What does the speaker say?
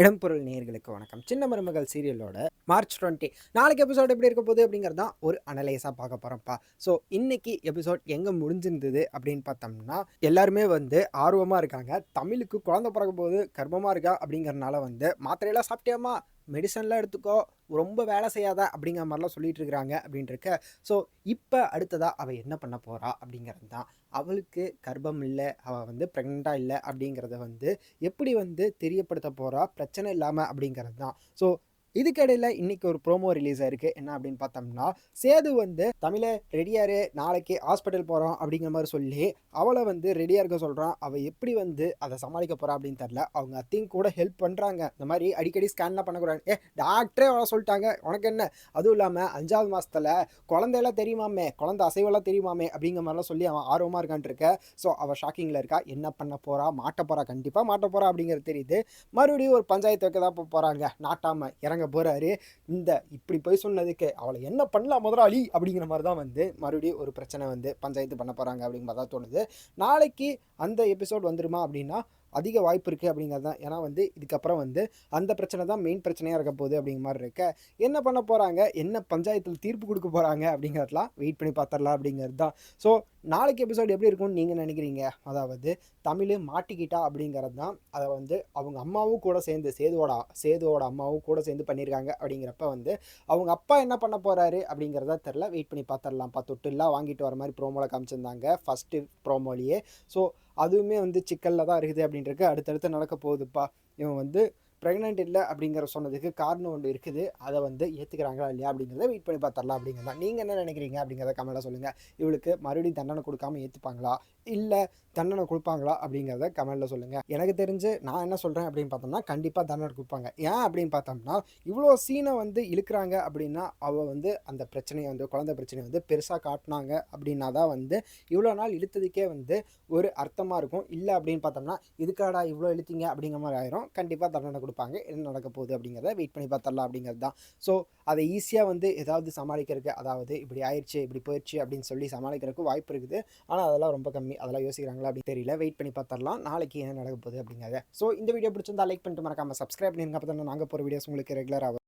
இடம்பொருள் நேர்களுக்கு வணக்கம். சின்ன மருமகள் சீரியலோட மார்ச் டுவெண்ட்டி. நாளைக்கு எபிசோட் எப்படி இருக்க போகுது அப்படிங்கிறது தான் ஒரு அனலைஸாக பார்க்க போகிறோம்ப்பா ஸோ இன்னைக்கு எபிசோட் எங்கே முடிஞ்சிருந்தது அப்படின்னு பார்த்தோம்னா எல்லாருமே வந்து ஆர்வமாக இருக்காங்க. தமிழுக்கு குழந்தை பிறக்க போகுது கர்ப்பமாக இருக்கா அப்படிங்கிறனால வந்து மாத்திரையெல்லாம் சாப்பிட்டியாமா மெடிசன்லாம் எடுத்துக்கோ ரொம்ப வேலை செய்யாத அப்படிங்கிற மாதிரிலாம் சொல்லிட்டு இருக்கிறாங்க அப்படின்ட்டு இருக்க ஸோ இப்போ அடுத்ததாக அவள் என்ன பண்ண போகிறா அப்படிங்கிறது தான். அவளுக்கு கர்ப்பம் இல்லை அவள் வந்து ப்ரெக்னெண்ட்டாக இல்லை அப்படிங்கிறத வந்து எப்படி வந்து தெரியப்படுத்த போகிறா பிரச்சனை இல்லாமல் அப்படிங்கிறது தான். ஸோ இதுக்கிடையில் இன்னைக்கு ஒரு ப்ரோமோ ரிலீஸ் ஆயிருக்கு என்ன அப்படின்னு பார்த்தோம்னா சேது வந்து தமிழை ரெடியாரு நாளைக்கு ஹாஸ்பிட்டல் போகிறோம் அப்படிங்கிற மாதிரி சொல்லி அவளை வந்து ரெடியாக இருக்க சொல்கிறான் அவள் எப்படி வந்து அதை சமாளிக்க போகிறா அப்படின்னு தெரில அவங்க அத்தையும் கூட ஹெல்ப் பண்ணுறாங்க இந்த மாதிரி அடிக்கடி ஸ்கேன்லாம் பண்ணக்கூடாது. ஏ டாக்டரே அவளை சொல்லிட்டாங்க. உனக்கு என்ன? அதுவும் இல்லாமல் அஞ்சாவது மாதத்தில் குழந்தையெல்லாம் தெரியுமாமே? குழந்தை அசைவெல்லாம் தெரியுமாமே? அப்படிங்கிற மாதிரிலாம் சொல்லி அவன் ஆர்வமாக இருக்கான்ட்டு இருக்க. ஸோ அவள் ஷாக்கிங்கில் இருக்கா. என்ன பண்ண போகிறா மாட்ட போகிறா கண்டிப்பாக மாட்ட போகிறா அப்படிங்கிறது தெரியுது. மறுபடியும் ஒரு பஞ்சாயத்து வைக்க தான் போகிறாங்க நாட்டாமல் இறங்க போகிறாரு இந்த இப்படி போய் சொன்னதுக்கு அவளை என்ன பண்ணலாம் முதலாளி? அப்படிங்கிற மாதிரி தான் வந்து மறுபடியும் ஒரு பிரச்சனை வந்து பஞ்சாயத்து பண்ண போகிறாங்க அப்படிங்கிற மாதிரி தான் தோணுது. நாளைக்கு அந்த எபிசோட் வந்துருமா அப்படின்னா அதிக வாய்ப்பு இருக்குது அப்படிங்கிறது தான். ஏன்னா வந்து இதுக்கப்புறம் வந்து அந்த பிரச்சனை தான் மெயின் பிரச்சனையாக இருக்க போகுது அப்படிங்கிற மாதிரி இருக்க. என்ன பண்ண போகிறாங்க என்ன பஞ்சாயத்தில் தீர்ப்பு கொடுக்க போகிறாங்க அப்படிங்கிறதுலாம் வெயிட் பண்ணி பார்த்துடலாம் அப்படிங்கிறது தான். ஸோ நாளைக்கு எபிசோட் எப்படி இருக்கும்னு நீங்கள் நினைக்கிறீங்க? அதாவது தமிழ் மாட்டிக்கிட்டா அப்படிங்கிறது தான். அதை வந்து அவங்க அம்மாவும் கூட சேர்ந்து சேதுவோட சேதுவோட அம்மாவும் கூட சேர்ந்து பண்ணியிருக்காங்க அப்படிங்கிறப்ப வந்து அவங்க அப்பா என்ன பண்ண போகிறாரு அப்படிங்கிறத தெரில வெயிட் பண்ணி பார்த்துடலாம்ப்பா தொட்டுலாம் வாங்கிட்டு வர மாதிரி ப்ரோமோவில் காமிச்சிருந்தாங்க. ஃபஸ்ட்டு ப்ரோமோலேயே ஸோ அதுவுமே வந்து சிக்கலில் தான் இருக்குது அப்படின்றது அடுத்தடுத்து நடக்க போகுதுப்பா. இவன் வந்து ப்ரெக்னென்ட் இல்லை அப்படிங்கிற சொன்னதுக்கு காரணம் ஒன்று இருக்குது. அதை வந்து ஏற்றுக்கிறாங்களா இல்லையா அப்படிங்கிறத வெயிட் பண்ணி பார்த்துடலாம் அப்படிங்கிறத நீங்கள் என்ன நினைக்கிறீங்க அப்படிங்கிறத கமெண்ட்டில் சொல்லுங்கள் இவளுக்கு மறுபடியும் தண்டனை கொடுக்காம ஏற்றுப்பாங்களா இல்லை தண்டனை கொடுப்பாங்களா அப்படிங்கிறத கமெண்ட்டில் சொல்லுங்கள் எனக்கு தெரிஞ்சு நான் என்ன சொல்கிறேன் அப்படின்னு பார்த்தோம்னா கண்டிப்பாக தண்டனை கொடுப்பாங்க. ஏன் அப்படின்னு பார்த்தோம்னா இவ்வளோ சீனை வந்து இழுக்கிறாங்க அப்படின்னா அவள் வந்து அந்த பிரச்சனையை வந்து குழந்தை பிரச்சனையை வந்து பெருசாக காட்டினாங்க அப்படின்னா தான் வந்து இவ்வளோ நாள் இழுத்ததுக்கே வந்து ஒரு அர்த்தமாக இருக்கும். இல்லை அப்படின்னு பார்த்தோம்னா இதுக்காடா இவ்வளோ இழுத்தீங்க அப்படிங்கிற மாதிரி ஆயிரும். கண்டிப்பாக தண்டனை கொடுப்பாங்க. என்ன நடக்க போகுது அப்படிங்கிறத வெயிட் பண்ணி பார்த்தரலாம் அப்படிங்கிறது தான். ஸோ அதை ஈஸியாக வந்து ஏதாவது சமாளிக்கிறதுக்கு அதாவது இப்படி ஆயிடுச்சு இப்படி போயிடுச்சு அப்படின்னு சொல்லி சமாளிக்கிறதுக்கு வாய்ப்பு இருக்குது. ஆனால் அதெல்லாம் ரொம்ப கம்மி. அதெல்லாம் யோசிக்கிறாங்களா அப்படின்னு தெரியல. வெயிட் பண்ணி பார்த்தரலாம் நாளைக்கு என்ன நடக்க போகுது அப்படிங்கிறத. ஸோ இந்த வீடியோ பிடிச்சிருந்தா லைக் பண்ணிட்டு மறக்காமல் சப்ஸ்கிரைப் பண்ணிருங்க. அப்போ தான் நாங்கள் போகிற வீடியோஸ் உங்களுக்கு ரெகுலராக